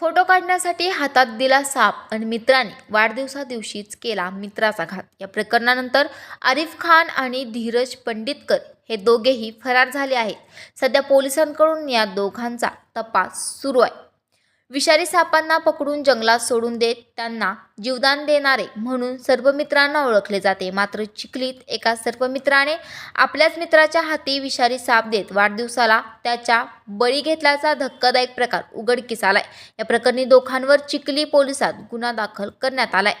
Photo काढण्यासाठी हातात दिला साप आणि मित्राने वाढदिवसा दिवशीच केला मित्राचा घात. या प्रकरणानंतर आरिफ खान आणि धीरज पंडितकर हे दोघेही फरार झाले आहेत. सध्या पोलिसांकडून या दोघांचा तपास सुरू आहे. विषारी सापांना पकडून जंगलात सोडून देत त्यांना जीवदान देणारे म्हणून सर्व मित्रांना ओळखले जाते. मात्र चिखलीत एका सर्पमित्राने आपल्याच मित्राच्या हाती विषारी साप देत वाढदिवसाला त्याच्या बळी घेतल्याचा धक्कादायक प्रकार उघडकीस आलाय. या प्रकरणी दोघांवर चिखली पोलिसात गुन्हा दाखल करण्यात आलाय.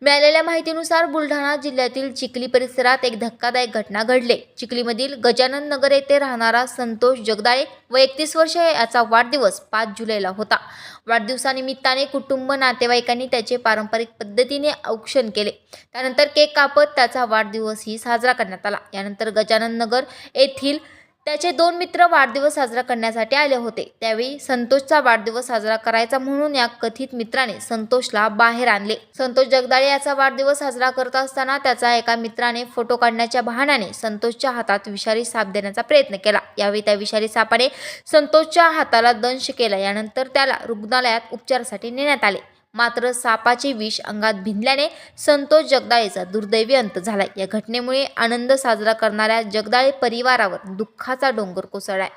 मिळालेल्या माहितीनुसार बुलढाणा जिल्ह्यातील चिखली परिसरात एक धक्कादायक घटना घडली. चिखलीमधील गजानन नगर येथे राहणारा संतोष जगदाळे व एकतीस वर्ष याचा वाढदिवस पाच जुलैला होता. वाढदिवसानिमित्ताने कुटुंब नातेवाईकांनी त्याचे पारंपरिक पद्धतीने औक्षण केले. त्यानंतर केक कापत त्याचा वाढदिवसही साजरा करण्यात आला. यानंतर गजानन नगर येथील त्याचे दोन मित्र वाढदिवस साजरा करण्यासाठी आले होते. त्यावेळी संतोषचा वाढदिवस साजरा करायचा म्हणून या कथित मित्राने संतोषला बाहेर आणले. संतोष जगदाळे याचा वाढदिवस साजरा करत असताना त्याचा एका मित्राने फोटो काढण्याच्या बहाण्याने संतोषच्या हातात विषारी साप देण्याचा प्रयत्न केला. यावेळी त्या विषारी सापाने संतोषच्या हाताला दंश केला. यानंतर त्याला रुग्णालयात उपचारासाठी नेण्यात आले. मात्र सापाचे विष अंगात भिनल्याने संतोष जगदाळेचा दुर्दैवी अंत झालाय. या घटनेमुळे आनंद साजरा करणाऱ्या जगदाळे परिवारावर दुःखाचा डोंगर कोसळलाय.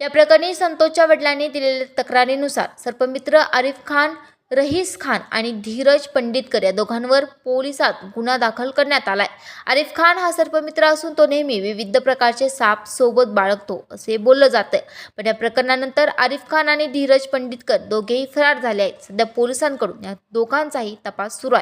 या प्रकरणी संतोषच्या वडिलांनी दिलेल्या तक्रारीनुसार सर्पमित्र आरिफ खान रहीस खान आणि धीरज पंडितकर या दोघांवर पोलिसात गुन्हा दाखल करण्यात आलाय. आरिफ खान हा सर्पमित्र असून तो नेहमी विविध प्रकारचे साप सोबत बाळगतो असे बोललं जातं पण या प्रकरणानंतर आरिफ खान आणि धीरज पंडितकर दोघेही फरार झाले आहेत. सध्या पोलिसांकडून या दोघांचाही तपास सुरू आहे.